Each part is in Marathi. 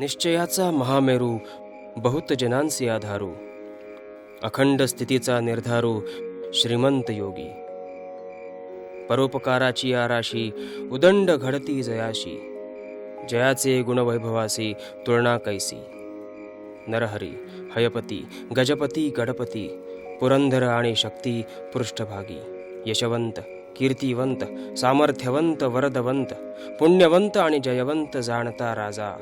निश्चयाचा महामेरू बहुत जनांसी आधारू। अखंड स्थितीचा निर्धारू श्रीमंत योगी। परोपकाराची आराशी उदंड घडती जयाशी। जयाचे गुणवैभवासी तुलना कैसी? नरहरी हयपती गजपती गडपती पुरंदर आणि शक्ती पृष्ठभागी। यशवंत कीर्तिवंत सामर्थ्यवंत वरदवंत पुण्यवंत आणि जयवंत जाणता राजा।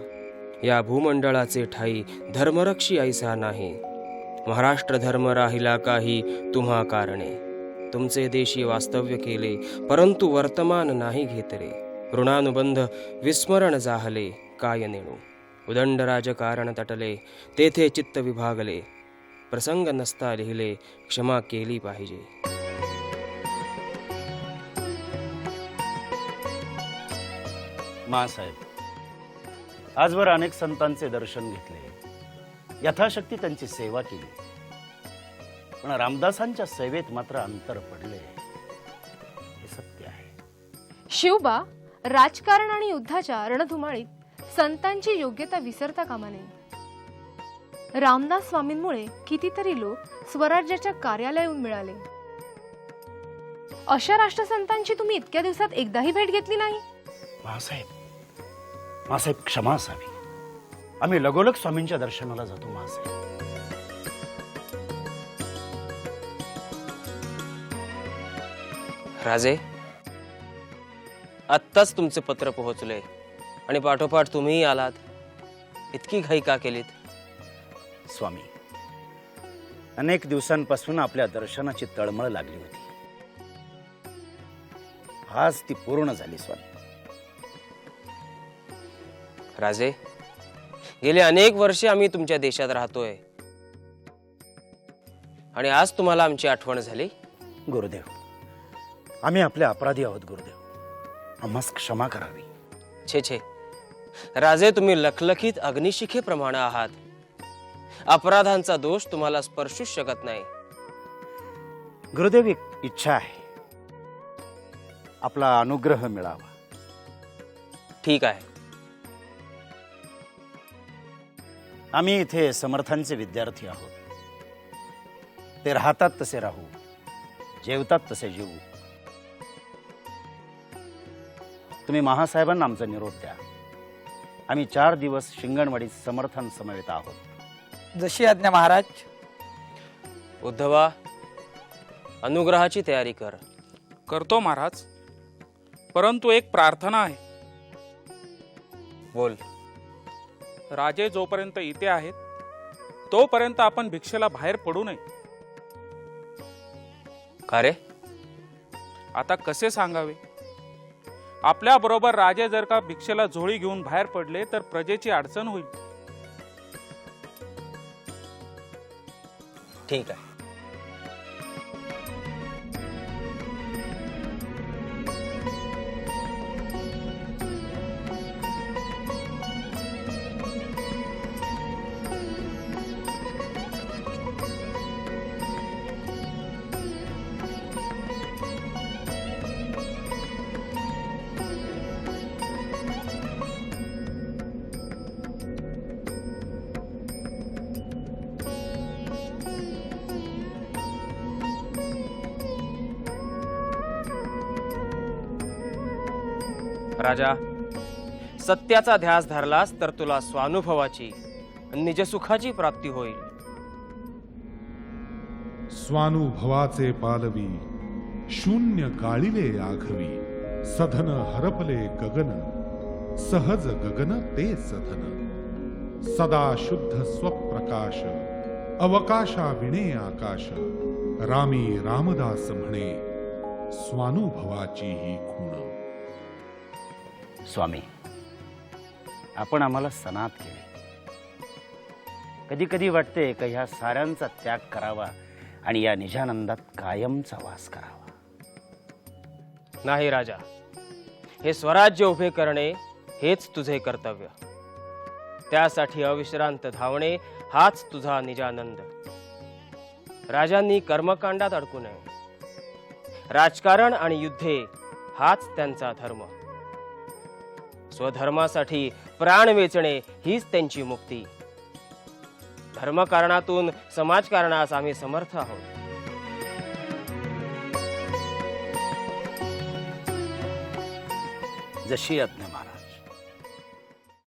या भूमंडळाचे ठाई धर्मरक्षी ऐसा नाही. महाराष्ट्र धर्म राहिला काही तुम्हा कारणे. तुमचे देशी वास्तव्य केले परंतु वर्तमान नाही घेतले. ऋणानुबंध विस्मरण जाहले काय नेणू? उदंड राजकारण तटले तेथे चित्त विभागले. प्रसंग नसता लिहिले क्षमा केली पाहिजे. मासाहेब आजवर अनेक संतांचे दर्शन घेतले. यथाशक्ती त्यांची सेवा केली. पण रामदासांच्या सेवेत मात्र अंतर पडले. हे सत्य आहे. शिवबा राजकारण आणि युद्धाच्या रणधुमाळीत संतांची योग्यता विसरता कामा नये. रामदास स्वामींमुळे कितीतरी लोक स्वराज्याच्या कार्यालय येऊन मिळाले. अशा राष्ट्रसंतांची तुम्ही इतक्या दिवसात एकदाही भेट घेतली नाही? मासाहेब मासाहेब क्षमा असावी. आम्ही लगोलग स्वामींच्या दर्शनाला जातो मासाहेब राजे आत्ताच तुमचे पत्र पोहोचले आणि पाठोपाठ तुम्हीही आलात. इतकी घाई का केलीत? स्वामी अनेक दिवसांपासून आपल्या दर्शनाची तळमळ लागली होती. आज ती पूर्ण झाली स्वामी. राजे गेले अनेक वर्षे आम्ही तुमच्या देशात राहतोय. आणि आज तुम्हाला आमची आठवण झाली? गुरुदेव आम्ही आपले अपराधी आहोत गुरुदेव. आम्हास क्षमा करावी. छे छे. राजे तुम्ही लखलखीत अग्निशिखेप्रमाणे आहात. अपराधांचा दोष तुम्हाला स्पर्शूच शकत नाही. गुरुदेव एक इच्छा आहे. आपला अनुग्रह मिळावा. ठीक आहे. आम्ही इथे समर्थांचे विद्यार्थी आहोत. ते राहतात तसे राहू जेवतात तसे जेवू. तुम्ही महासाहेबांना आमचा निरोप द्या. आम्ही चार दिवस शिंगणवाडीत समर्थांसमवेत आहोत. जशी आज्ञा महाराज. उद्धवा अनुग्रहाची तयारी कर. करतो महाराज. परंतु एक प्रार्थना आहे. बोल. राजे जोपर्यंत इथे आहेत तोपर्यंत आपण भिक्षेला बाहेर पडू नये. का रे? आता कसे सांगावे? आपल्या बरोबर राजे जर का भिक्षेला झोळी घेऊन बाहेर पडले तर प्रजेची अडचण होईल. ठीक आहे. राजा सत्याचा ध्यास धरलास तर तुला स्वानुभवाची निजसुखाची प्राप्ती होईल. स्वानुभवाचे पालवी शून्य गाळिले आघवी सधन हरपले गगन सहज गगन ते सधन. सदा शुद्ध स्वप्रकाश अवकाशा विणे आकाश रामी रामदास म्हणे स्वानुभवाची ही खूण. स्वामी आपण आम्हाला सनात केले. कधी कधी वाटते का ह्या साऱ्यांचा त्याग करावा आणि या निजानंदात कायमचा वास करावा? नाही राजा हे स्वराज्य उभे करणे हेच तुझे कर्तव्य. त्यासाठी अविश्रांत धावणे हाच तुझा निजानंद. राजांनी कर्मकांडात अडकू नये. राजकारण आणि युद्धे हाच त्यांचा धर्म. स्वधर्मासाठी प्राण वेचणे हीच त्यांची मुक्ती. धर्मकारणातून समाजकारणास आम्ही समर्थ आहोत. जशी आज्ञा